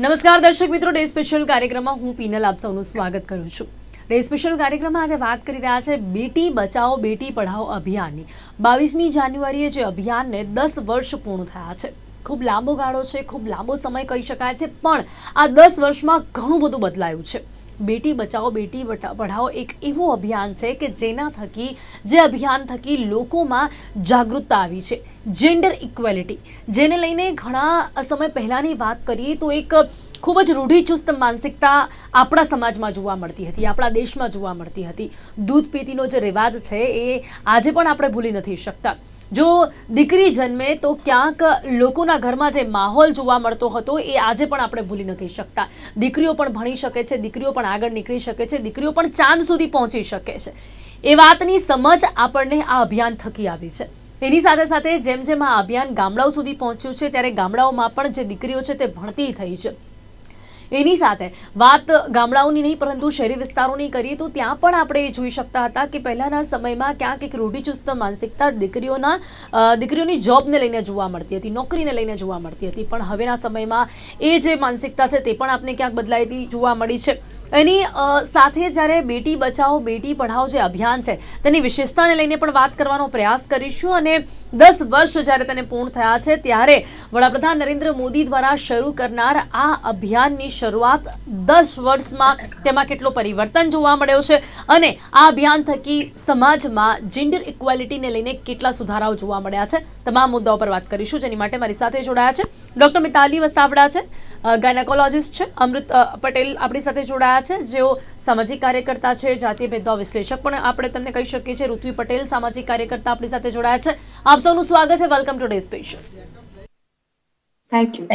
નમસ્કાર દર્શક મિત્રો, ડે સ્પેશિયલ કાર્યક્રમમાં હું પીનલ આપ સૌનું સ્વાગત કરું છું. ડે સ્પેશિયલ કાર્યક્રમમાં આજે વાત કરી રહ્યા છે બેટી બચાવો, બેટી પઢાઓ અભિયાનની. બાવીસમી જાન્યુઆરીએ જે અભિયાનને દસ વર્ષ પૂર્ણ થયા છે. ખૂબ લાંબો ગાળો છે, ખૂબ લાંબો સમય કહી શકાય છે, પણ આ દસ વર્ષમાં ઘણું બધું બદલાયું છે. બેટી બચાવો, બેટી પઢાઓ એક એવું અભિયાન છે કે જેના થકી, જે અભિયાન થકી લોકોમાં જાગૃતતા આવી છે. જેન્ડર ઇક્વેલિટી જેને લઈને ઘણા સમય પહેલાંની વાત કરીએ તો એક ખૂબ જ રૂઢિચુસ્ત માનસિકતા આપણા સમાજમાં જોવા મળતી હતી, આપણા દેશમાં જોવા મળતી હતી. દૂધ પીતીનો જે રિવાજ છે એ આજે પણ આપણે ભૂલી નથી શકતા. જો દીકરી જન્મે તો ક્યાંક લોકોના ઘરમાં જે માહોલ જોવા મળતો હતો એ આજે પણ આપણે ભૂલી નથી શકતા. દીકરીઓ પણ ભણી શકે છે, દીકરીઓ પણ આગળ નીકળી શકે છે, દીકરીઓ પણ ચાંદ સુધી પહોંચી શકે છે. એ વાતની સમજ આપણને આ અભિયાન થકી આવી છે. એની સાથે સાથે જેમ જેમ આ અભિયાન ગામડાઓ સુધી પહોંચ્યું છે, ત્યારે ગામડાઓમાં પણ જે દીકરીઓ છે તે ભણતી થઈ છે. એની સાથે. વાત ગામડાઓની નહીં, પરંતુ શહેરી વિસ્તારોની કરીએ તો ત્યાં પણ આપણે એ જોઈ શકતા હતા કે પહેલાંના સમયમાં ક્યાંક એક રૂઢિચુસ્ત માનસિકતા દીકરીઓના દીકરીઓની જોબને લઈને જોવા મળતી હતી, નોકરીને લઈને જોવા મળતી હતી. પણ હવેના સમયમાં એ જે માનસિકતા છે તે પણ આપને ક્યાંક બદલાયતી જોવા મળી છે. એની સાથે જ્યારે બેટી બચાવો, બેટી પઢાઓ જે અભિયાન છે, તેની વિશેષતાને લઈને પણ વાત કરવાનો પ્રયાસ કરીશું અને દસ વર્ષ જ્યારે તેને પૂર્ણ થયા છે, ત્યારે વડાપ્રધાન નરેન્દ્ર મોદી દ્વારા શરૂ કરનાર આ અભિયાનની શરૂઆત દસ વર્ષમાં તેમાં કેટલો પરિવર્તન જોવા મળ્યો છે અને આ અભિયાન થકી સમાજમાં જેન્ડર ઇક્વાલિટીને લઈને કેટલા સુધારાઓ જોવા મળ્યા છે, તમામ મુદ્દાઓ પર વાત કરીશું, જેની માટે મારી સાથે જોડાયા છે ડૉક્ટર મિતાલી વસાવડા છે ગાયનેકોલોજીસ્ટ છે, અમૃત પટેલ આપણી સાથે જોડાયા છે. જેઓ સામાજિક કાર્યકર્તા છે જાતીય ભેદભાવ વિશ્લેષક પણ આપણે તમને કહી શકીએ છીએ ઋત્વી પટેલ સામાજિક કાર્યકર્તા આપણી સાથે જોડાયા છે. આપ સૌનું સ્વાગત છે. Welcome today special thank you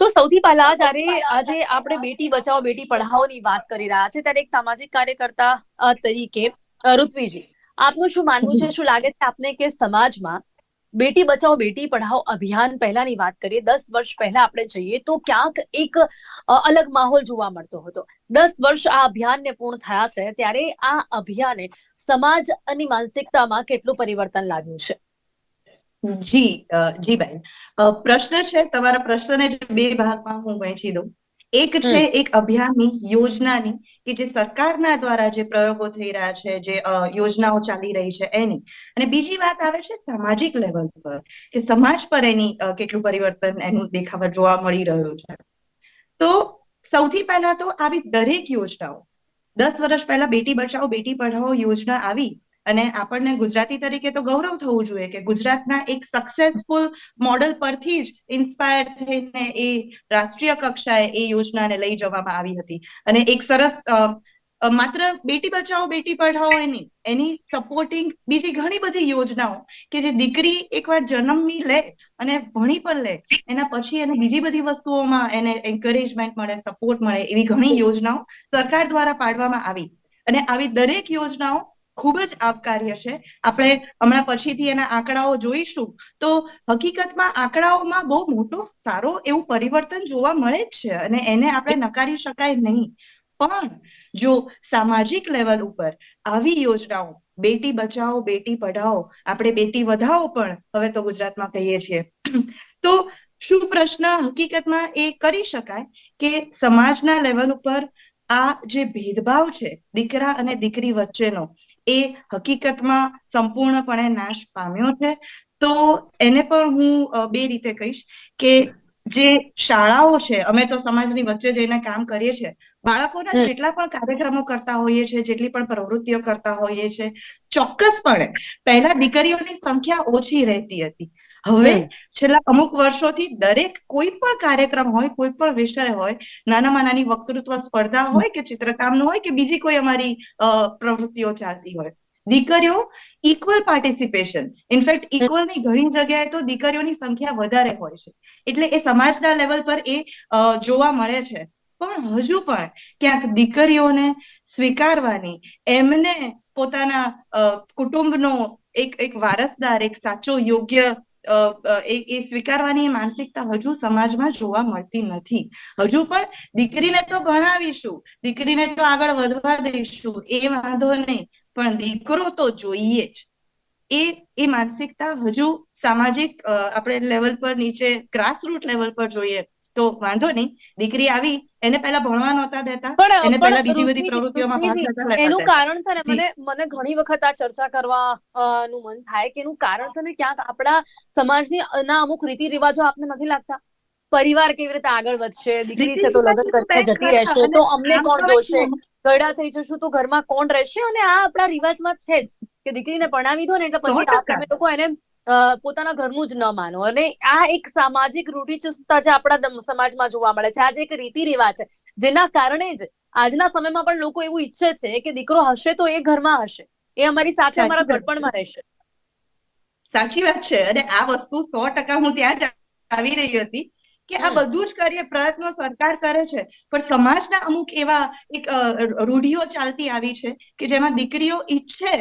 તો સૌથી પહેલા જ્યારે આજે આપણે બેટી બચાવો બેટી પઢાઓની વાત કરી રહ્યા છે ત્યારે એક સામાજિક કાર્યકર્તા તરીકે ઋત્વીજી આપનું શું માનવું છે? શું લાગે છે આપને કે સમાજમાં બેટી બચાવો, બેટી પઢાઓ અભિયાન પહેલાની વાત કરીએ, દસ વર્ષ પહેલા આપણે જઈએ તો ક્યાંક એક અલગ માહોલ જોવા મળતો હતો. દસ વર્ષ આ અભિયાનને પૂર્ણ થયા છે, ત્યારે આ અભિયાને સમાજ અને માનસિકતામાં કેટલું પરિવર્તન લાવ્યું છે? જી જી બેન. પ્રશ્ન છે, તમારા પ્રશ્નને બે ભાગમાં હું વહેંચી દઉં. એક છે એક અભિયાનની યોજનાની કે જે સરકારના દ્વારા જે પ્રયોગો થઈ રહ્યા છે જે યોજનાઓ ચાલી રહી છે એની. અને બીજી વાત આવે છે સામાજિક લેવલ પર કે સમાજ પર એની કેટલું પરિવર્તન એનું દેખાવા જોવા મળી રહ્યું છે. તો સૌથી પહેલા તો આવી દરેક યોજનાઓ દસ વર્ષ પહેલા બેટી બચાવો બેટી પઢાઓ યોજના આવી અને આપણને ગુજરાતી તરીકે તો ગૌરવ થવું જોઈએ કે ગુજરાતના એક સક્સેસફુલ મોડલ પરથી જ ઇન્સ્પાયર થઈને એ રાષ્ટ્રીય કક્ષાએ એ યોજનાને લઈ જવામાં આવી હતી. અને એક સરસ માત્ર બેટી બચાવો, બેટી પઢાઓ એની એની સપોર્ટિંગ બીજી ઘણી બધી યોજનાઓ કે જે દીકરી એકવાર જન્મની લે અને ભણી પણ લે, એના પછી એને બીજી બધી વસ્તુઓમાં એને એન્કરેજમેન્ટ મળે સપોર્ટ મળે એવી ઘણી યોજનાઓ સરકાર દ્વારા પાડવામાં આવી. અને આવી દરેક યોજનાઓ ખૂબ જ આવકાર્ય છે. આપણે હમણાં પછીથી એના આંકડાઓ જોઈશું તો હકીકતમાં આંકડાઓમાં બહુ મોટો સારો એવું પરિવર્તન જોવા મળે જ છે અને એને આપણે નકારી શકાય નહીં. પણ જો સામાજિક લેવલ ઉપર આવી યોજનાઓ, બેટી બચાવો બેટી પઢાઓ, આપણે બેટી વધાવો પણ હવે તો ગુજરાતમાં કહીએ છીએ, તો શું પ્રશ્ન હકીકતમાં એ કરી શકાય કે સમાજના લેવલ ઉપર આ જે ભેદભાવ છે, દીકરા અને દીકરી વચ્ચેનો એ હકીકતમાં સંપૂર્ણપણે નાશ પામ્યો છે. તો એને પણ હું બે રીતે કહીશ કે જે શાળાઓ છે અમે તો સમાજની વચ્ચે જઈને કામ કરીએ છીએ બાળકોના જેટલા પણ કાર્યક્રમો કરતા હોઈએ છીએ જેટલી પણ પ્રવૃત્તિઓ કરતા હોઈએ છીએ ચોક્કસપણે પહેલા દીકરીઓની સંખ્યા ઓછી રહેતી હતી. હવે છેલ્લા અમુક વર્ષોથી દરેક કોઈ પણ કાર્યક્રમ હોય કોઈ પણ વિષય હોય નાનામાં નાની વક્તૃત્વ સ્પર્ધા હોય કે ચિત્રકામનું હોય કે બીજી કોઈ અમારી પ્રવૃત્તિઓ ચાલતી હોય. દીકરીઓ ઇક્વલ પાર્ટિસિપેશન ઇનફેક્ટ ઇક્વલની ઘણી જગ્યાએ તો દીકરીઓની સંખ્યા વધારે હોય છે. એટલે એ સમાજના લેવલ પર એ જોવા મળે છે. પણ હજુ પણ ક્યાંક દીકરીઓને સ્વીકારવાની એમને પોતાના કુટુંબનો એક એક વારસદાર એક સાચો યોગ્ય એ સ્વીકારવાની માનસિકતા હજુ સમાજમાં જોવા મળતી નથી. હજુ પણ દીકરીને તો ભણાવીશું, દીકરીને તો આગળ વધવા દઈશું, એ વાંધો નહીં, પણ દીકરો તો જોઈએ જ. એ એ માનસિકતા હજુ સામાજિક આપણે લેવલ પર નીચે ગ્રાસરૂટ લેવલ પર જોઈએ તો વાંધો નહીં. દીકરી આવી એને પહેલા ભણવા નહોતા દેતા. એને પહેલા બીજી બધી પ્રવૃત્તિઓમાં ભાગ લેતા એનું કારણ છે ને મને મને ઘણી વખત આ ચર્ચા કરવા નું મન થાય કે એનું કારણ છે ને ક્યાંક આપણા સમાજની ના અમુક રીતિ રિવાજો આપને નથી લાગતા. પરિવાર કેવી રીતે આગળ વધશે દીકરી છે તો લગ્ન કરશે જતી રહેશે તો અમને કોણ જોશે? ગળા થઈ જશું તો ઘરમાં કોણ રહેશે? અને આ આપણા રિવાજમાં છે જ કે દીકરીને પરણાવી દો ને એટલે પછી તમે લોકો એને પોતાના ઘરનું જ ન માનો. અને આ એક સામાજિક રૂઢિચુસ્તતા જે આપણા સમાજમાં જોવા મળે છે. આજે એક રીતિ રિવાજ છે જેના કારણે જ આજના સમયમાં પણ લોકો એવું ઈચ્છે છે કે દીકરો હશે તો એ ઘરમાં હશે. એ અમારી સાથે અમારા. ઘડપણમાં રહેશે. સાચી વાત છે. અને આ વસ્તુ સો ટકા હું ત્યાં જ આવી રહી હતી કે આ બધું જ કરીએ પ્રયત્નો સરકાર કરે છે. પણ સમાજના અમુક એવા એક રૂઢિઓ ચાલતી આવી છે કે જેમાં દીકરીઓ ઈચ્છે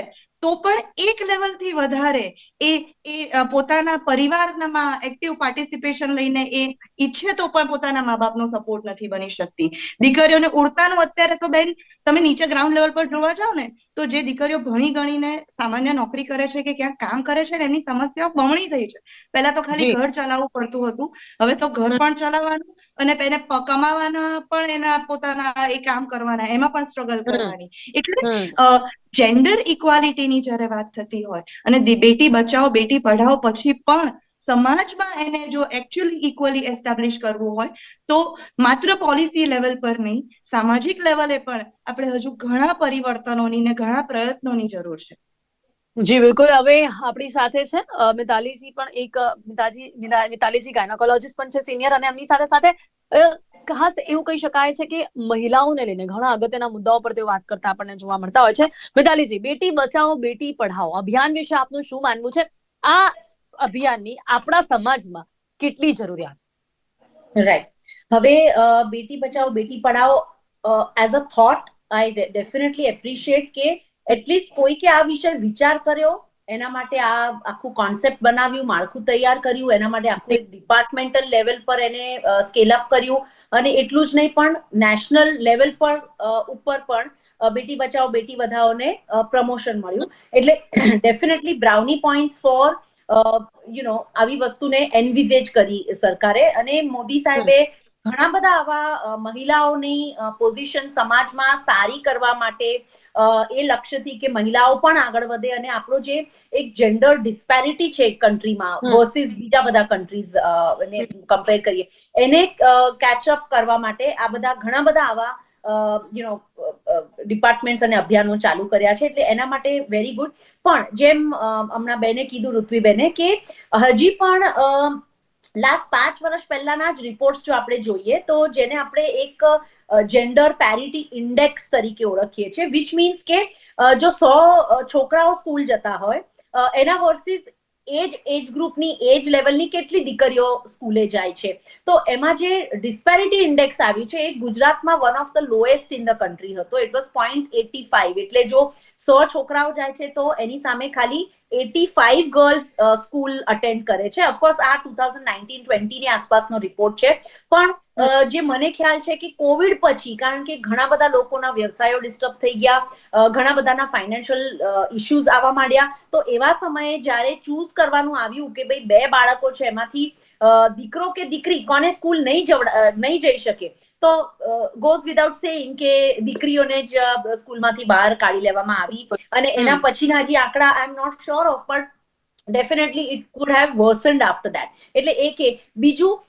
તો પણ એક લેવલથી વધારે એ એ પોતાના પરિવારમાં એક્ટિવ પાર્ટિસિપેશન લઈને એ ઈચ્છે તો પણ પોતાના મા બાપનો સપોર્ટ નથી બની શકતી. દીકરીઓને ઉડતાનું અત્યારે તો બેન તમે નીચે ગ્રાઉન્ડ લેવલ પર જોવા જાઓ ને તો જે દીકરીઓ ભણી ગણીને સામાન્ય નોકરી કરે છે કે ક્યાંક કામ કરે છે ને એમની સમસ્યાઓ બમણી થઈ છે. પહેલા તો ખાલી ઘર ચલાવવું પડતું હતું. હવે તો ઘર પણ ચલાવવાનું અને એને કમાવાના પણ એના પોતાના એ કામ કરવાના એમાં પણ સ્ટ્રગલ કરવાની. એટલે જેન્ડર ઇક્વાલિટીની જ્યારે વાત થતી હોય અને બેટી બચાવો, બેટી પઢાઓ પછી પણ સમાજમાં એને જો એકચ્યુઅલી ઇક્વલી એસ્ટાબ્લિશ કરવું હોય, તો માત્ર પોલિસી લેવલ પર નહીં, સામાજિક લેવલે પણ આપણે હજુ ઘણા પરિવર્તનોની ને ઘણા પ્રયત્નોની જરૂર છે. જી, બિલકુલ. હવે આપણી સાથે છે મિતાલીજી પણ એક મિતાજી મિતાલીજી ગાયનોકોલોજીસ્ટ પણ છે સિનિયર અને એમની સાથે સાથે ખાસ એવું કહી શકાય છે કે મહિલાઓને લઈને ઘણા અગત્યના મુદ્દાઓ પર તેઓ વાત કરતા આપણને જોવા મળતા હોય છે. મિતાલીજી, બેટી બચાવો, બેટી પઢાઓ અભિયાન વિશે આપનું શું માનવું છે? આ અભિયાનની આપણા સમાજમાં કેટલી જરૂરિયાત? રાઈટ હવે Beti Bachao, Beti Padhao as a thought I definitely appreciate કે એટલીસ્ટ કોઈકે આ વિષય વિચાર કર્યો, એના માટે આ આખું કોન્સેપ્ટ બનાવ્યું, માળખું તૈયાર કર્યું, એના માટે એક ડિપાર્ટમેન્ટલ લેવલ પર એને સ્કેલ અપ કર્યું અને એટલું જ નહીં પણ નેશનલ લેવલ પર ઉપર પણ બેટી બચાવો બેટી વધાઓને પ્રમોશન મળ્યું. એટલે definitely brownie points for you know આવી વસ્તુને એન્વિઝેજ કરી સરકારે. અને મોદી સાહેબે ઘણા બધા આવા મહિલાઓની પોઝિશન સમાજમાં સારી કરવા માટે એ લક્ષ્યથી કે મહિલાઓ પણ આગળ વધે અને આપણો જે એક જેન્ડર ડિસ્પેરિટી છે કન્ટ્રીમાં વર્સિસ બીજા બધા કન્ટ્રીઝ ને કમ્પેર કરીએ. એને કેચઅપ કરવા માટે આ બધા ઘણા બધા આવા યુ નો ડિપાર્ટમેન્ટ્સ અને અભિયાનો ચાલુ કર્યા છે એટલે એના માટે વેરી ગુડ પણ જેમ હમણાં બેને કીધું ઋત્વીબેને કે હજી પણ લાસ્ટ પાંચ વર્ષ પહેલાના જ રિપોર્ટ્સ જો આપણે જોઈએ, તો જેને આપણે એક જેન્ડર પેરિટી ઇન્ડેક્સ તરીકે ઓળખીએ છીએ વિચ મીન્સ કે જો સો છોકરાઓ સ્કૂલ જતા હોય એના વર્સિસ એજ એજ ગ્રુપની એજ લેવલની કેટલી દીકરીઓ સ્કૂલે જાય છે. તો એમાં જે ડિસ્પેરિટી ઇન્ડેક્સ આવ્યું છે, એ ગુજરાતમાં one of the lowest in the country હતો. It was point eight five એટલે જો સો છોકરાઓ જાય છે, તો એની સામે ખાલી eighty five girls school attend કરે છે. ઓફકોર્સ આ ટુ થાઉઝન્ડ નાઇન્ટીન, ટ્વેન્ટીની આસપાસનો રિપોર્ટ છે. પણ જે મને ખ્યાલ છે કે કોવિડ પછી કારણ કે ઘણા બધા લોકોના વ્યવસાયો ડિસ્ટર્બ થઈ ગયા ઘણા બધાના ફાઇનાન્શિયલ ઇશ્યુઝ આવવા માંડ્યા. તો એવા સમયે જ્યારે ચૂઝ કરવાનું આવ્યું કે ભાઈ બે બાળકો છે એમાંથી દીકરો કે દીકરી કોને સ્કૂલ નહીં જવડા નહીં જઈ શકે તો ગોઝ વિધાઉટ સેઇંગ કે દીકરીઓને જ સ્કૂલમાંથી બહાર કાઢી લેવામાં આવી. અને એના પછીના જે આંકડા I am not sure of but definitely it could have worsened after that એટલે એ કે બીજું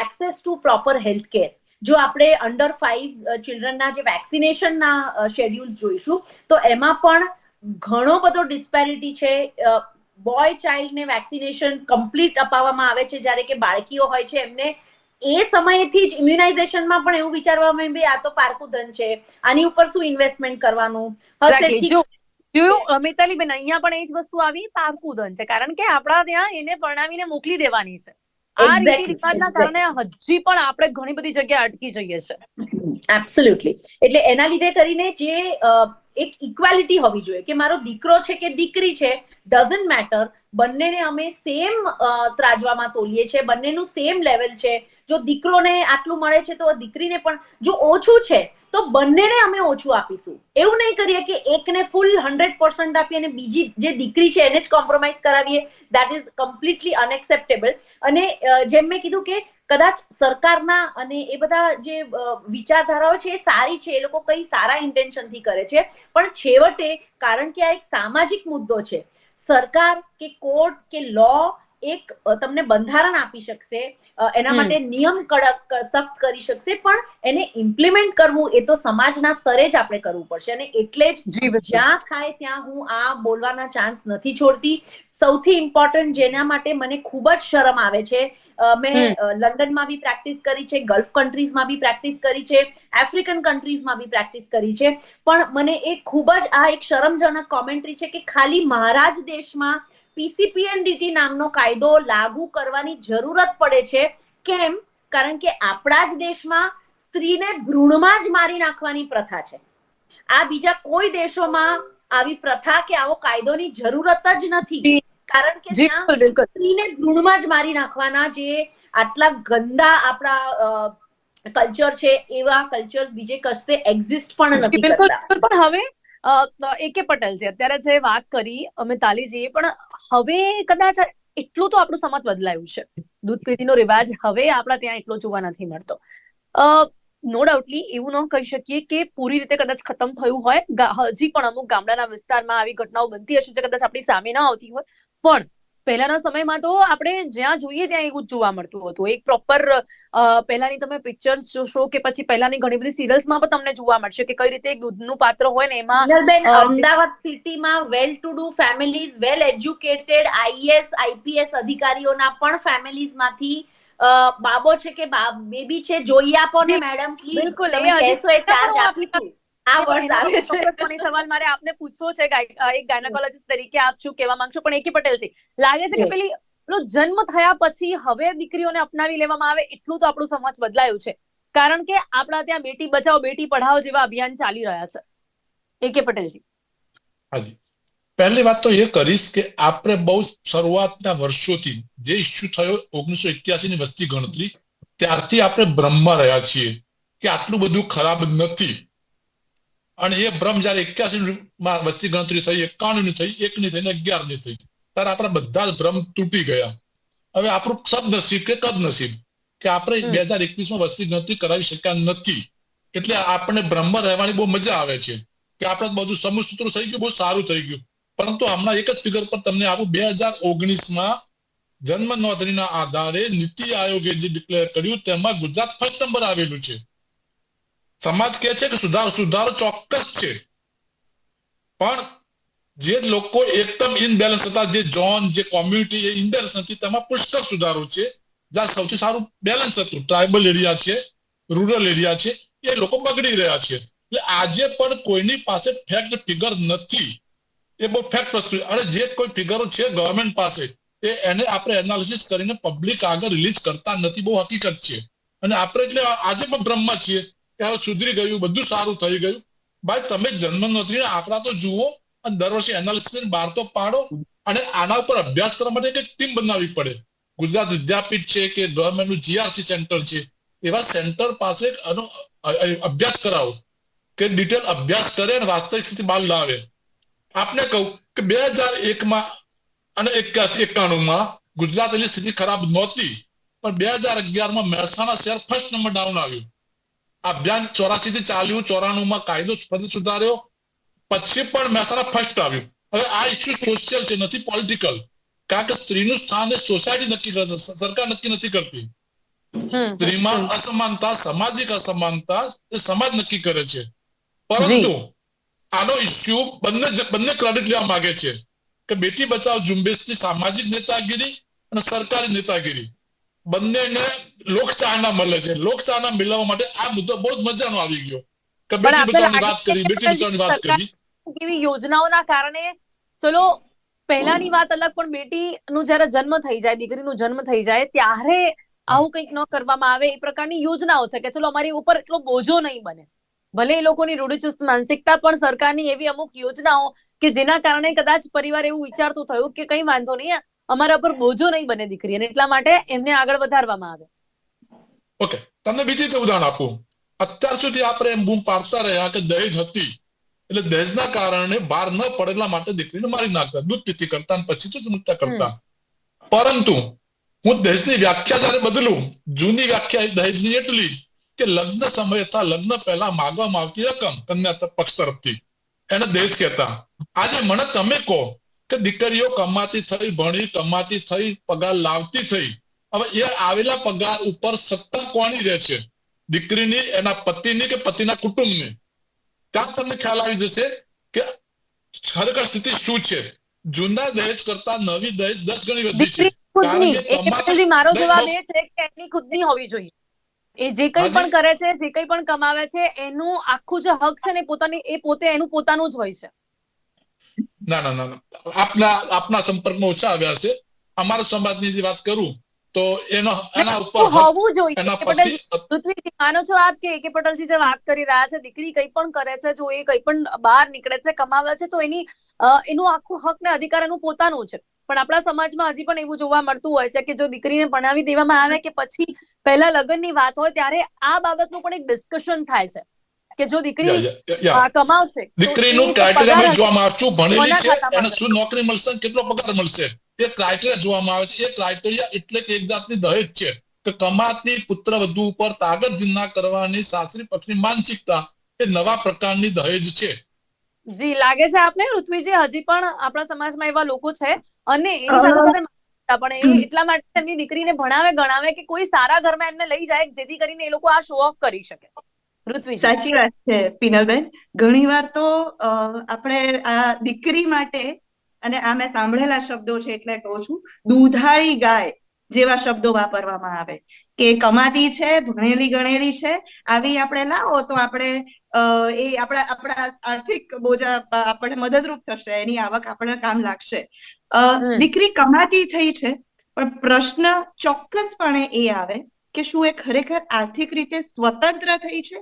access to proper health care જો આપણે અંડર ફાઈવ ચિલ્ડ્રનના જે વેક્સિનેશનના શેડ્યુલ જોઈશું તો એમાં પણ ઘણો બધો ડિસ્પેરિટી છે. બોય ચાઇલ્ડને વેક્સિનેશન કમ્પ્લીટ અપાવવામાં આવે છે જ્યારે કે બાળકીઓ હોય છે એમને. એ સમયેથી જ ઇમ્યુનાઇઝેશનમાં પણ એવું વિચારવામાં આવે, આ તો પારકું ધન છે. આની ઉપર શું ઇન્વેસ્ટમેન્ટ કરવાનું? હશે જોયું અમિતાલી બેન અહીંયા પણ એ જ વસ્તુ આવી પારકું ધન છે. કારણ કે આપણા ત્યાં એને પરણાવીને મોકલી દેવાની છે. આ રીતે રિવાજના કારણે હજી પણ આપણે ઘણી બધી જગ્યાએ અટકી જઈએ છે એબ્સોલ્યુટલી એટલે એના લીધે કરીને જે એક ઇક્વાલિટી હોવી જોઈએ કે મારો દીકરો છે કે દીકરી છે ડઝન્ટ મેટર બંનેને અમે સેમ ત્રાજવામાં તોલીએ છીએ બંનેનું સેમ લેવલ છે. જો દીકરોને આટલું મળે છે તો દીકરીને પણ જો ઓછું છે તો બંનેને અમે ઓછું આપીશું. એવું નહીં કરીએ કે એકને ફૂલ હંડ્રેડ પર્સન્ટ આપીએ અને બીજી જે દીકરી છે એને જ કોમ્પ્રોમાઇઝ કરાવીએ. દેટ ઇઝ કમ્પ્લીટલી અનએક્સેપ્ટેબલ અને જેમ મેં કીધું કે કદાચ સરકારના અને એ બધા જે વિચારધારાઓ છે એ સારી છે, એ લોકો કઈ સારા ઇન્ટેન્શનથી કરે છે. પણ છેવટે, કારણ કે આ એક સામાજિક મુદ્દો છે, સરકાર કે કોર્ટ કે લો એક તમને બંધારણ આપી શકશે એના માટે નિયમ કડક સખ્ત કરી શકશે પણ એને ઇમ્પ્લિમેન્ટ કરવું એ તો સમાજના સ્તરે જ આપણે કરવું પડશે. અને એટલે જ જ્યાં થાય ત્યાં હું આ બોલવાના ચાન્સ નથી છોડતી. સૌથી ઇમ્પોર્ટન્ટ જેના માટે મને ખૂબ જ શરમ આવે છે મેં લંડનમાં બી પ્રેક્ટિસ કરી છે ગલ્ફ કન્ટ્રીઝમાં બી પ્રેક્ટિસ કરી છે આફ્રિકન કન્ટ્રીઝમાં બી પ્રેક્ટિસ કરી છે. પણ મને એ ખૂબ જ આ એક શરમજનક કોમેન્ટ્રી છે કે ખાલી મારા જ દેશમાં પીસીપીએનડીટી નામનો કાયદો લાગુ કરવાની જરૂરત પડે છે. કેમ? કારણ કે આપણા જ દેશમાં સ્ત્રીને ભ્રૂણમાં જ મારી નાખવાની પ્રથા છે. આ બીજા કોઈ દેશોમાં આવી પ્રથા કે આવો કાયદોની જરૂરત જ નથી. કારણ કે સ્ત્રીને ભ્રૂણમાં જ મારી નાખવાના જે આટલા ગંદા આપણા કલ્ચર છે એવા કલ્ચર્સ બીજે કશે એક્ઝિસ્ટ પણ નથી બિલકુલ કરતા. પણ હવે એ કે પટેલ છે. અત્યારે જે વાત કરી અમે તાલીજીએ, પણ હવે કદાચ એટલું તો આપણું સમાજ બદલાયું છે. દૂધ પીધીનો રિવાજ હવે આપણા ત્યાં એટલો જોવા નથી મળતો. નો ડાઉટલી એવું ન કહી શકીએ કે પૂરી રીતે કદાચ ખતમ થયું હોય. હજી પણ અમુક ગામડાના વિસ્તારમાં આવી ઘટનાઓ બનતી હશે જે કદાચ આપણી સામે ના આવતી હોય. પણ પહેલાના સમયમાં તો આપણે જ્યાં જોઈએ ત્યાં એવું જોવા મળતું હતું. એક પ્રોપર પહેલાની તમે પિક્ચર્સ જોશો કે પછી પહેલાની ઘણી બધી સિરિયલ્સમાં પણ તમને જોવા મળશે કે કઈ રીતે દૂધનું પાત્ર હોય ને એમાં અમદાવાદ સિટીમાં well to do families well educated IAS IPS અધિકારીઓના પણ ફેમિલીઝમાંથી બાબો છે કે બેબી છે જોઈ આપો ને મેડમ પ્લીઝ બિલકુલ, એ હજી આ એ વર્ડ આવે છે. ચોક્કસપણે સવાલ મારે આપને પૂછવો છે એક ગાયનેકોલોજીસ્ટ તરીકે આપ શું કહેવા માંગશો પણ એકી પટેલ છે લાગે છે કે પેલો જન્મ થયા પછી હવે દીકરીઓને અપનાવી લેવામાં આવે એટલું તો આપણું સમાજ બદલાયું છે. કારણ કે આપણા ત્યાં બેટી બચાવો બેટી પઢાઓ જેવા અભિયાન ચાલી રહ્યા છે. એકે પટેલજી હાજી. પહેલી વાત તો એ કરીશ કે આપણે બહુ શરૂઆતના વર્ષોથી જે ઇસ્યુ થયો ઓગણીસો એક્યાસી ની વસ્તી ગણતરી ત્યારથી આપણે બ્રહ્મા રહ્યા છીએ કે આટલું બધું ખરાબ નથી. અને એ ભ્રમ જયારે એક્યાસી માં વસ્તી ગણતરી થઈ એકાણું ની થઈ એક ની થઈ ને અગિયારની થઈ ત્યારે આપણા બધા જ ભ્રમ તૂટી ગયા. હવે આપણું સદનસીબ કે કદનસીબ કે આપણે બે હજાર એકવીસમાં વસ્તી ગણતરી કરાવી શક્યા નથી. એટલે આપણને બ્રહ્મ રહેવાની બહુ મજા આવે છે કે આપણે બધું સમુસૂત્ર થઈ ગયું બહુ સારું થઈ ગયું. પરંતુ હમણાં એક જ ફિગર પર તમને આપું બે હજાર ઓગણીસમાં જન્મ નોંધણીના આધારે નીતિ આયોગે જે ડિક્લેર કર્યું તેમાં ગુજરાત ફર્સ્ટ નંબર આવેલું છે. સમાજ કહે છે કે સુધારો સુધારો ચોક્કસ છે. પણ જે લોકો એકદમ ઇનબેલેન્સ હતા, જે ઝોન, જે કોમ્યુનિટી એ ઇનબેલેન્સ હતી, તેમાં પુષ્કળ સુધારો છે. જ્યાં સૌથી સારું બેલેન્સ હતું ટ્રાઇબલ એરિયા છે રૂરલ એરિયા છે, એ લોકો બગડી રહ્યા છે. એટલે આજે પણ કોઈની પાસે ફેક્ટ ફિગર નથી. એ બહુ ફેક્ટ વસ્તુ અને જે કોઈ ફિગરો છે ગવર્મેન્ટ પાસે, એ એને આપણે એનાલિસિસ કરીને પબ્લિક આગળ રિલીઝ કરતા નથી. બહુ હકીકત છે. અને આપણે એટલે આજે પણ બ્રહ્મમાં છીએ. સુધરી ગયું, બધું સારું થઈ ગયું. ભાઈ, તમે જન્મ નોંધણીના આંકડા તો જુઓ અને દર વર્ષે એનાલિસિસ બહાર તો પાડો અને આના ઉપર અભ્યાસ કરવા માટે એક ટીમ બનાવવી પડે. ગુજરાત વિદ્યાપીઠ છે કે ગવર્મેન્ટનું જીઆરસી સેન્ટર છે, એવા સેન્ટર પાસે અભ્યાસ કરાવો. કે ડિટેલ અભ્યાસ કરે અને વાસ્તવિક સ્થિતિ બહાર લાવે. આપને કહું કે બે હજાર એકમાં અને એકાણુંમાં ગુજરાતની સ્થિતિ ખરાબ નહોતી, પણ બે હજાર અગિયારમાં મહેસાણા શહેર ફર્સ્ટ નંબર ડાઉન આવ્યું. અભિયાન ચોરાસી થી ચાલ્યું ચોરાણું માં કાયદો ફરી સુધાર્યો. પછી પણ મહેસાણા ફર્સ્ટ આવ્યું. હવે આ ઇસ્યુ સોશિયલ છે નથી પોલિટિકલ કારણ કે સ્ત્રીનું સ્થાન એ સોસાયટી નક્કી કરે છે સરકાર નક્કી નથી કરતી. સ્ત્રીમાં અસમાનતા સામાજિક અસમાનતા એ સમાજ નક્કી કરે છે. પરંતુ આનો ઇસ્યુ બંને બંને ક્રેડિટ લેવા માંગે છે કે બેટી બચાવ ઝુંબેશની સામાજિક નેતાગીરી અને સરકારી નેતાગીરી. બંનેને લોકચાહના મળે છે. લોકચાહના મેળવવા માટે આ મુદ્દો બહુ જ મજાનો આવી ગયો. કે બેટી બચાવની વાત કરી બેટી બચાવની વાત કરી. એવી યોજનાઓના કારણે ચલો પહેલાની વાત અલગ પણ બેટીનું જયારે જન્મ થઈ જાય દીકરીનું જન્મ થઈ જાય ત્યારે આવું કંઈક ન કરવામાં આવે એ પ્રકારની યોજનાઓ છે કે ચલો અમારી ઉપર એટલો બોજો નહીં બને. ભલે એ લોકોની રૂઢિચુસ્ત માનસિકતા પણ સરકારની એવી અમુક યોજનાઓ કે જેના કારણે કદાચ પરિવાર એવું વિચારતું થયું કે કઈ વાંધો નહીં અમારા પર બોજો નહીં બને દીકરી અને એટલા માટે એમને આગળ વધારવામાં આવે. ઓકે તમને બીજી રીતે ઉદાહરણ આપું. અત્યાર સુધી આપણે એમ બૂમ પાડતા રહ્યા કે દહેજ હતી. એટલે દહેજના કારણે બહાર ન પડેલા માટે દીકરીને મારી નાખતા. દૂધ પીતી કરતા પછી તો મુક્તા કરતા. પરંતુ હું દહેજની વ્યાખ્યા જયારે બદલું જૂની વ્યાખ્યા દહેજની એટલી કે લગ્ન સમય હતા લગ્ન પહેલા માગવામાં આવતી રકમ કન્યા પક્ષ તરફથી. એને દહેજ કહેતા. આજે મને તમે કહો કે દીકરીઓ કમાતી થઈ ભણી કમાતી થઈ પગાર લાવતી થઈ. હવે એ આવેલા પગાર ઉપર સત્તા કોની રહે છે? દીકરીની એના પતિની કે પતિના કુટુંબની? ત્યાં તમને ખ્યાલ આવી જશે કે ખરેખર સ્થિતિ શું છે? જૂના દહેજ કરતા નવી દહેજ દસ ગણી વધી છે. ખુદની મારો જવાબ એ છે કે એની ખુદની હોવી જોઈએ. એ જે કંઈ પણ કરે છે જે કંઈ પણ કમાવે છે એનું આખું જે હક છે ને પોતાની એ પોતે એનું પોતાનું જ હોય છે. ના ના ના. આપના આપના સંપર્કમાં ઓછા આવ્યા છે અમારા સમાજની જે વાત કરું તો એનો એના ઉપર હોવું જોઈએ એના માનો છો આપ કે કે પટેલજી જે વાત કરી રહ્યા છે દીકરી કંઈ પણ કરે છે જો એ કંઈ પણ બહાર નીકળે છે કમાવે છે તો એની એનું આખું હક ને અધિકાર એનું પોતાનું છે. પણ આપણા સમાજમાં હજી પણ એવું જોવા મળતું હોય છે કે જો દીકરીને ભણાવી દેવામાં આવે કે પછી પહેલા લગ્નની વાત હોય ત્યારે આ બાબતનું પણ એક ડિસ્કશન થાય છે. કે જો દીકરી કમાવશે દીકરીનું ક્રાઇટેરિયા જોવામાં આવે શું ભણેલી છે અને શું નોકરી મળશે કેટલો પગાર મળશે? એ ક્રાઇટેરિયા જોવામાં આવે છે. એ ક્રાઇટેરિયા એટલે કે એક જાતની દહેજ છે કે કમાતી પુત્ર વધુ ઉપર તાગત જીન્ના કરવાની સાસરી પક્ષની માનસિકતા એ નવા પ્રકારની દહેજ છે. જી લાગે છે આપને? ઋત્વીજી હજી પણ આપણા સમાજમાં એવા લોકો છે અને એની સાથે સાથે પણ એ એટલા માટે એમની દીકરીને ભણાવે ગણાવે કે કોઈ સારા ઘરમાં એમને લઈ જાય જેથી કરીને એ લોકો આ શો ઓફ કરી શકે. ઋત્વીજી. સાચી વાત છે પિનલબેન. ઘણીવાર તો આપણે આ દીકરી માટે અને આ મેં સાંભળેલા શબ્દો છે એટલે કહું છું દૂધાળી ગાય જેવા શબ્દો વાપરવામાં આવે. કે કમાતી છે ભણેલી ગણેલી છે આવી આપણે લાવો તો આપણે એ આપણા આપણા આર્થિક બોજા આપણને મદદરૂપ થશે એની આવક આપણને કામ લાગશે. દીકરી કમાતી થઈ છે પણ પ્રશ્ન ચોક્કસપણે એ આવે કે શું એ ખરેખર આર્થિક રીતે સ્વતંત્ર થઈ છે?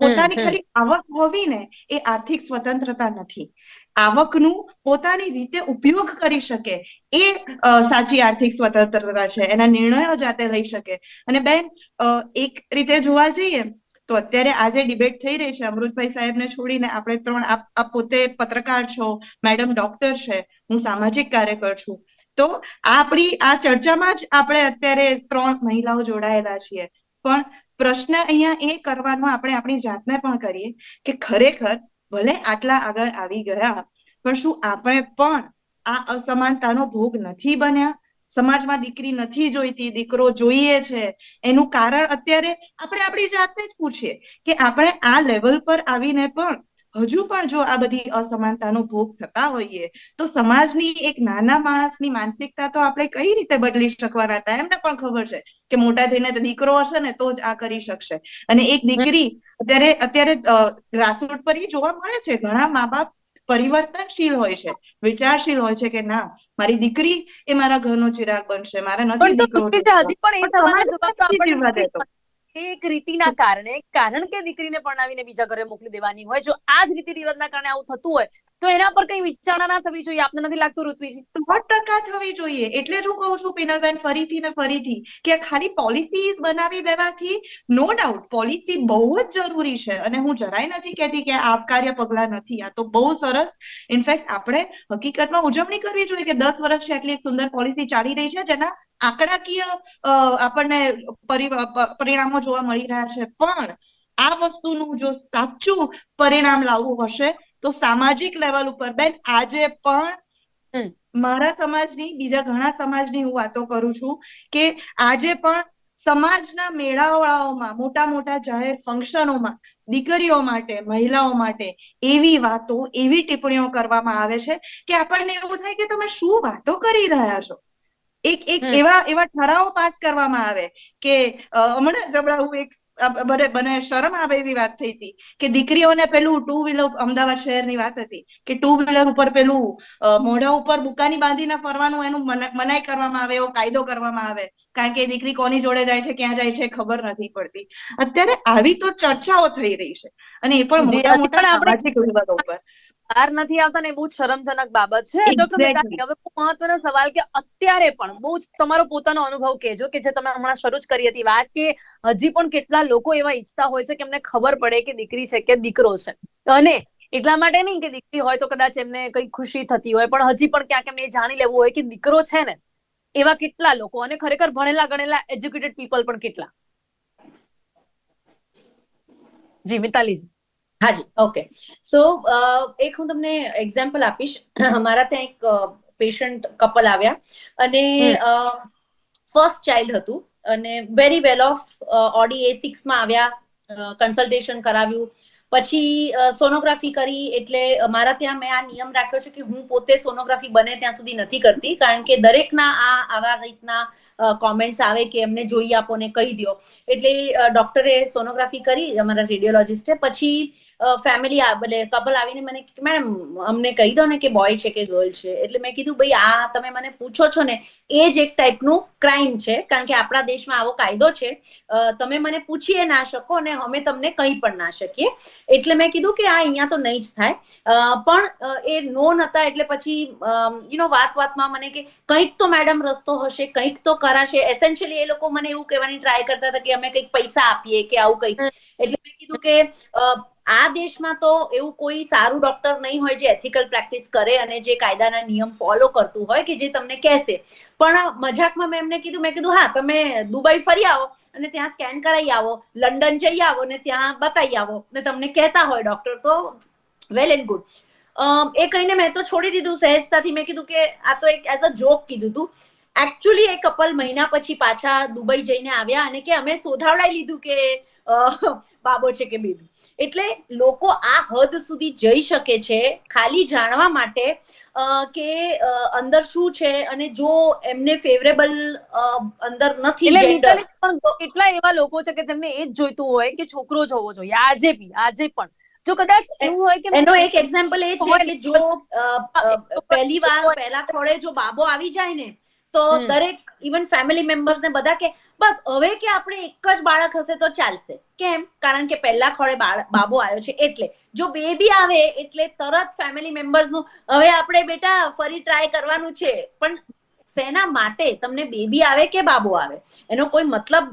પોતાની ખાલી આવક હોવી ને એ આર્થિક સ્વતંત્રતા નથી. આવકનું પોતાની રીતે ઉપયોગ કરી શકે એ સાચી આર્થિક સ્વતંત્રતા છે એના નિર્ણયો જાતે લઈ શકે. અને બેન એક રીતે જોવા જઈએ તો અત્યારે આજે ડિબેટ થઈ રહી છે અમૃતભાઈ સાહેબને છોડીને આપણે ત્રણ આપ પોતે પત્રકાર છો મેડમ ડોક્ટર છે હું સામાજિક કાર્યકર છું તો આપણી આ ચર્ચામાં જ આપણે અત્યારે ત્રણ મહિલાઓ જોડાયેલા છીએ. પણ પ્રશ્ન અહીંયા એ કરવાનો આપણે આપણી જાતને પણ કરીએ કે ખરેખર ભલે આટલા આગળ આવી ગયા, પણ શું આપણે પણ આ અસમાનતાનો ભોગ નથી બન્યા? સમાજમાં દીકરી નથી જોઈતી, દીકરો જોઈએ છે. એનું કારણ અત્યારે આપણે આપણી જાતને જ પૂછીએ કે આપણે આ લેવલ પર આવીને પણ હજુ પણ જો આ બધી અસમાનતાનો ભોગ થતા હોઈએ તો સમાજની એક નાના માણસની માનસિકતા તો આપણે કઈ રીતે બદલી શકવાના હતા? એમને પણ ખબર છે કે મોટા થઈને તો દીકરો હશે ને તો જ આ કરી શકશે. અને એક દીકરી અત્યારે અત્યારે ગ્રાસરૂટ પર એ જોવા મળે છે ઘણા મા બાપ પરિવર્તનશીલ હોય છે વિચારશીલ હોય છે કે ના મારી દીકરી એ મારા ઘરનો ચિરાગ બનશે મારે નથી દીકરો હજી પણ એ જવાબ તો નથી જીવવા આપણને દેતો. એક રીતિના કારણે કારણ કે દીકરીને પરણાવીને બીજા ઘરે મોકલી દેવાની હોય, જો આ જ રીતિ રિવાજના કારણે આવું થતું હોય તો એના પર કઈ વિચારણા ના થવી જોઈએ? આપને નથી લાગતું ઋત્વીજી? સો ટકા થવી જોઈએ. એટલે જ હું કહું છું, પિનલબેન, ફરીથી ને ફરીથી કે ખાલી પોલિસીઝ બનાવી દેવાથી, નો ડાઉટ, પોલિસી બહુ જ જરૂરી છે. અને હું જરાય નથી કહેતી કે આવકાર્ય પગલા નથી. આ તો બહુ સરસ. ઇનફેક્ટ આપણે હકીકતમાં ઉજવણી કરવી જોઈએ કે દસ વર્ષથી આટલી એક સુંદર પોલિસી ચાલી રહી છે, જેના આંકડાકીય આપણને પરિ- પરિણામો જોવા મળી રહ્યા છે. પણ આ વસ્તુનું જો સાચું પરિણામ લાવવું હશે તો સામાજિક લેવલ ઉપર બેન આજે પણ મારા સમાજની બીજા ઘણા સમાજની હું વાતો કરું છું કે આજે પણ સમાજના મેળાવડાઓમાં મોટા મોટા જાહેર ફંક્શનોમાં દીકરીઓ માટે મહિલાઓ માટે એવી વાતો એવી ટિપ્પણીઓ કરવામાં આવે છે કે આપણને એવું થાય કે તમે શું વાતો કરી રહ્યા છો? એક એક એવા એવા ઠરાવો પાસ કરવામાં આવે કે હમણાં જ હું એક અ, મને શરમ આવે એવી વાત થઈ હતી કે દીકરીઓને પેલું ટુ વ્હીલર અમદાવાદ શહેરની વાત હતી કે ટુ વ્હીલર ઉપર પેલું મોઢા ઉપર બુકાની બાંધીને ફરવાનું એનું મના- મનાઈ કરવામાં આવે એવો કાયદો કરવામાં આવે. કારણ કે દીકરી કોની જોડે જાય છે ક્યાં જાય છે ખબર નથી પડતી. અત્યારે આવી તો ચર્ચાઓ થઈ રહી છે. અને એ પણ મોટા મોટા સામાજિક વિવાદો ઉપર. બહાર નથી આવતા ને બહુ જ શરમજનક બાબત છે. ડોક્ટર. હવે મહત્વનો સવાલ કે અત્યારે પણ બહુ જ તમારો પોતાનો અનુભવ કહેજો કે જે તમે હમણાં શરૂ જ કરી હતી વાત કે હજી પણ કેટલા લોકો એવા ઈચ્છતા હોય છે કે એમને ખબર પડે કે દીકરી છે કે દીકરો છે. અને એટલા માટે નહીં કે દીકરી હોય તો કદાચ એમને કઈ ખુશી થતી હોય પણ હજી પણ ક્યાંક એમને એ જાણી લેવું હોય કે દીકરો છે ને એવા કેટલા લોકો અને ખરેખર ભણેલા ગણેલા એજ્યુકેટેડ પીપલ પણ કેટલા? જી મિતાલીજી. હાજી ઓકે સો એક હું તમને એક્ઝામ્પલ આપીશ. અમારા ત્યાં એક પેશન્ટ કપલ આવ્યા અને ફર્સ્ટ ચાઇલ્ડ હતું અને very well off Audi A સિક્સમાં આવ્યા કન્સલ્ટેશન કરાવ્યું. પછી સોનોગ્રાફી કરી એટલે મારા ત્યાં મેં આ નિયમ રાખ્યો છે કે હું પોતે સોનોગ્રાફી બને ત્યાં સુધી નથી કરતી કારણ કે દરેકના આ આવા રીતના કોમેન્ટ્સ આવે કે એમને જોઈ આપો ને કહી દો એટલે ડોક્ટરે સોનોગ્રાફી કરી અમારા રેડિયોલોજિસ્ટે પછી ફેમિલી એટલે કપલ આવીને મને મેડમ અમને કહી દો ને કે બોય છે કે ગર્લ છે. એટલે મેં કીધું ભાઈ આ તમે મને પૂછો છો ને એ જ એક ટાઈપનું ક્રાઇમ છે કારણ કે આપણા દેશમાં આવો કાયદો છે. તમે મને પૂછીએ ના શકો અને અમે તમને કંઈ પણ ના શકીએ. એટલે મેં કીધું કે આ અહીંયા તો નહીં જ થાય. પણ એ નો નતા એટલે પછી યુ નો વાત વાતમાં મને કે કંઈક તો મેડમ રસ્તો હશે કંઈક તો કરાશે. એસેન્શિયલી એ લોકો મને એવું કહેવાની ટ્રાય કરતા હતા કે અમે કંઈક પૈસા આપીએ કે આવું કંઈક. એટલે મેં કીધું કે આ દેશમાં તો એવું કોઈ સારું ડોક્ટર નહીં હોય જે એથિકલ પ્રેક્ટિસ કરે અને જે કાયદાના નિયમ ફોલો કરતું હોય કે જે તમને કહેશે. પણ મજાકમાં મેં એમને કીધું, મેં કીધું, હા, તમે દુબઈ ફરી આવો અને ત્યાં સ્કેન કરાવી આવો, લંડન જઈ આવો ને ત્યાં બતાવી આવો. ને તમને કહેતા હોય ડોક્ટર તો વેલ એન્ડ ગુડ એ કહીને મેં તો છોડી દીધું સહેજતાથી. મેં કીધું કે આ તો એક એઝ અ જોક કીધું હતું એકચ્યુઅલી એ કપલ મહિના પછી પાછા દુબઈ જઈને આવ્યા અને કે અમે શોધાવડાવી લીધું કે બાબો છે કે બેબી એટલે લોકો આ હદ સુધી જઈ શકે છે ખાલી જાણવા માટે કે અંદર શું છે અને જો એમને ફેવરેબલ અંદર નથી એટલે પણ કેટલા એવા લોકો છે કે જેમને એ જ જોઈતું હોય કે છોકરો જ હોવો જોઈએ આજે બી આજે પણ. જો કદાચ એવું હોય કે એનો એક એક્ઝામ્પલ એ છે કે જો પહેલી વાર પહેલા ખોળે જો બાબો આવી જાય ને તો દરેક ઇવન ફેમિલી મેમ્બર્સ ને બધા કે બસ હવે કે આપણે એક જ બાળક હશે તો ચાલશે. કેમ? કારણ કે પહેલા ખોળે બાબો આવ્યો છે એટલે. જો બેબી આવે એટલે તરત ફેમિલી મેમ્બર્સનું હવે આપણે બેટા ફરી ટ્રાય કરવાનું છે. પણ શેના માટે? તમને બેબી આવે કે બાબો આવે? એનો કોઈ મતલબ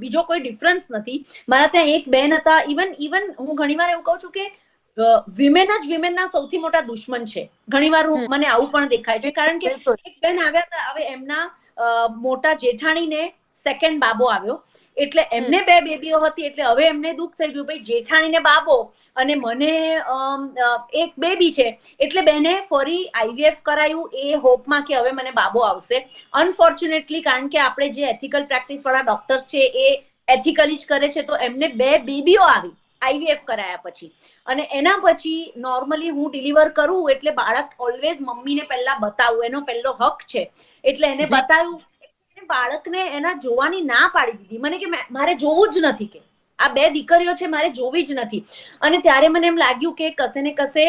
બીજો કોઈ ડિફરન્સ નથી. મારા ત્યાં એક બેન હતા. ઇવન ઇવન હું ઘણીવાર એવું કહું છું કે વિમેન જ વિમેનના સૌથી મોટા દુશ્મન છે. ઘણીવાર મને આવું પણ દેખાય છે. કારણ કે એક બેન આવ્યા હતા હવે એમના મોટા જેઠાણીને સેકન્ડ બાબો આવ્યો. એટલે એમને બે બેબીઓ હતી એટલે હવે એમને દુઃખ થઈ ગયું ભાઈ જેઠાણીને બાબો અને મને એક બેબી છે. એટલે બેને ફરી આઈવીએફ કરાયું એ હોપમાં કે હવે મને બાબો આવશે. અનફોર્ચ્યુનેટલી કારણ કે આપણે જે એથિકલ પ્રેક્ટિસ વાળા ડોક્ટર્સ છે એ એથિકલી જ કરે છે તો એમને બે બેબીઓ આવી. આઈવીએફ કરાયા પછી. અને એના પછી નોર્મલી હું ડિલિવર કરું એટલે બાળક ઓલવેઝ મમ્મીને પહેલા બતાવું. એનો પહેલો હક છે. એટલે એને બતાવ્યું. બાળકને એના જોવાની ના પાડી દીધી. મને કે મારે જોવું જ નથી કે. આ બે દીકરીઓ છે મારે જોવી જ નથી. અને ત્યારે મને એમ લાગ્યું કે કશે ને કશે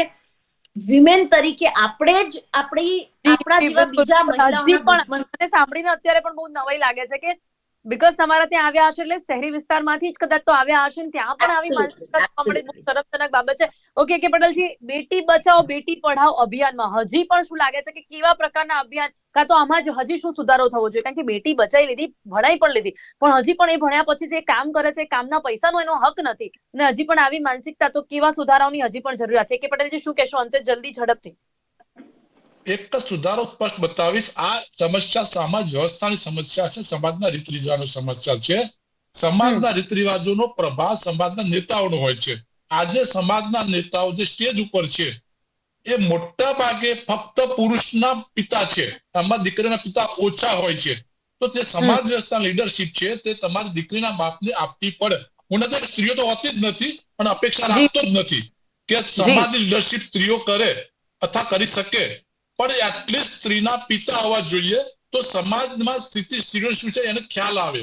વિમેન તરીકે આપણે જ આપણી આપણા જેવા બીજા હજી પણ મને સાંભળીને અત્યારે પણ બહુ નવાઈ લાગે છે કે બીકોઝ તમારા ત્યાં આવ્યા હશે એટલે શહેરી વિસ્તારમાંથી જ કદાચ તો આવ્યા હશે ને ત્યાં પણ આવી માનસિકતા મળે. બહુ શરમજનક બાબત છે. ઓકે કે પટેલજી બેટી બચાવો બેટી પઢાઓ અભિયાનમાં. હજી પણ શું લાગે છે કે કેવા પ્રકારના અભિયાન કાં તો આમાં જ હજી શું સુધારો થવો જોઈએ? કારણ કે બેટી બચાવી લીધી ભણાઈ પણ લીધી. પણ હજી પણ એ ભણ્યા પછી જે કામ કરે છે કામના પૈસાનો એનો હક નથી. અને હજી પણ આવી માનસિકતા તો કેવા સુધારાઓની હજી પણ જરૂરિયાત છે? કે પટેલજી શું કહેશો? અંતે જલ્દી ઝડપથી. એક જ સુધારો સ્પષ્ટ બતાવીશ. આ સમસ્યા સમાજ વ્યવસ્થાની સમસ્યા છે. સમાજના રીત રિવાજો સમસ્યા છે. સમાજના રીત રિવાજોનો પ્રભાવ સમાજના નેતાઓનો હોય છે. આજે સમાજના નેતાઓ જે સ્ટેજ ઉપર છે એ મોટા ભાગે ફક્ત પુરુષના પિતા છે. આમાં દીકરીના પિતા ઓછા હોય છે. તો તે સમાજ વ્યવસ્થા લીડરશીપ છે તે તમારી દીકરીના બાપને આપવી પડે. હું નથી સ્ત્રીઓ તો હોતી જ નથી પણ અપેક્ષા રાખતો જ નથી કે સમાજની લીડરશિપ સ્ત્રીઓ કરે અથવા કરી શકે. પણ એટલીસ્ટ સ્ત્રીના પિતા હોવા જોઈએ તો સમાજમાં સ્થિતિ સ્ત્રીઓ શું છે એને ખ્યાલ આવે.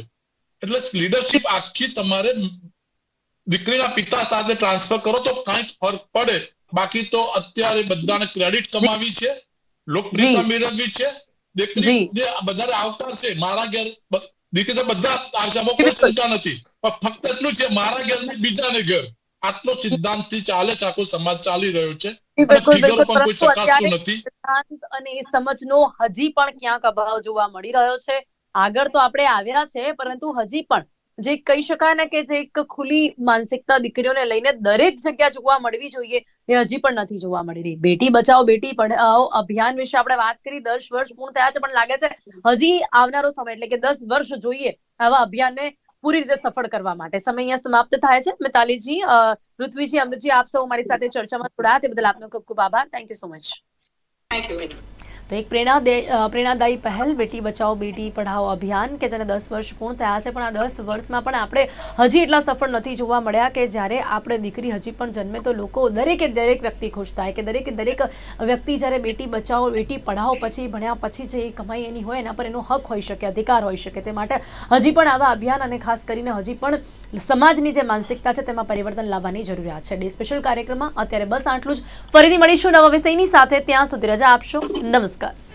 એટલે લીડરશિપ આખી તમારે દીકરીના પિતા સાથે ટ્રાન્સફર કરો તો કાંઈક ફરક પડે. બાકી તો અત્યારે બધાને ક્રેડિટ કમાવી છે લોકપ્રિયતા મેળવવી છે. દીકરી જે. બધાને આવકાર છે મારા ઘેર દીકરી તો બધા આવશે કોઈ ચિંતા નથી. પણ ફક્ત એટલું છે મારા ઘર ને બીજાને ઘર. આટલો સિદ્ધાંતથી ચાલે છે આખો સમાજ ચાલી રહ્યો છે. અને એ સમજનો હજી પણ ક્યાંક અભાવ જોવા મળી રહ્યો છે. આગળ તો આપણે આવ્યા છે પરંતુ હજી પણ જે કહી શકાય ને કે જે એક ખુલ્લી માનસિકતા દીકરીઓને લઈને દરેક જગ્યા જોવા મળવી જોઈએ એ હજી પણ નથી જોવા મળી રહી. બેટી બચાવો બેટી પઢાઓ અભિયાન વિશે આપણે વાત કરી દસ વર્ષ પૂર્ણ થયા છે પણ લાગે છે હજી આવનારો સમય એટલે કે દસ વર્ષ જોઈએ આવા અભિયાનને પૂરી રીતે સફળ કરવા માટે. સમય અહીંયા સમાપ્ત થાય છે. મિતાલીજી ઋત્વીજી, અમૃતજી, આપ સૌ મારી સાથે ચર્ચામાં જોડાયા. તે બદલ આપનો ખૂબ ખૂબ આભાર. Thank you so much thank you તો એક પ્રેરણા પ્રેરણાદાયી પહેલ, બેટી બચાવો બેટી પઢાઓ અભિયાન કે જેને દસ વર્ષ પૂર્ણ થયા છે. પણ આ દસ વર્ષમાં પણ આપણે હજી એટલા સફળ નથી જોવા મળ્યા કે જ્યારે આપણે દીકરી હજી પણ જન્મે તો લોકો દરેકે દરેક વ્યક્તિ ખુશ થાય કે દરેકે દરેક વ્યક્તિ જ્યારે બેટી બચાવો બેટી પઢાઓ પછી ભણ્યા પછી જે કમાઈ એની હોય એના પર એનો હક હોઈ શકે, અધિકાર હોઈ શકે. તે માટે હજી પણ આવા અભિયાન અને ખાસ કરીને હજી પણ સમાજની જે માનસિકતા છે તેમાં પરિવર્તન લાવવાની જરૂરિયાત છે. ડે સ્પેશિયલ કાર્યક્રમમાં અત્યારે બસ આટલું જ. ફરીથી મળીશું નવા વિષયની સાથે. ત્યાં સુધી રજા આપશો. નમસ્કાર. नमस्कार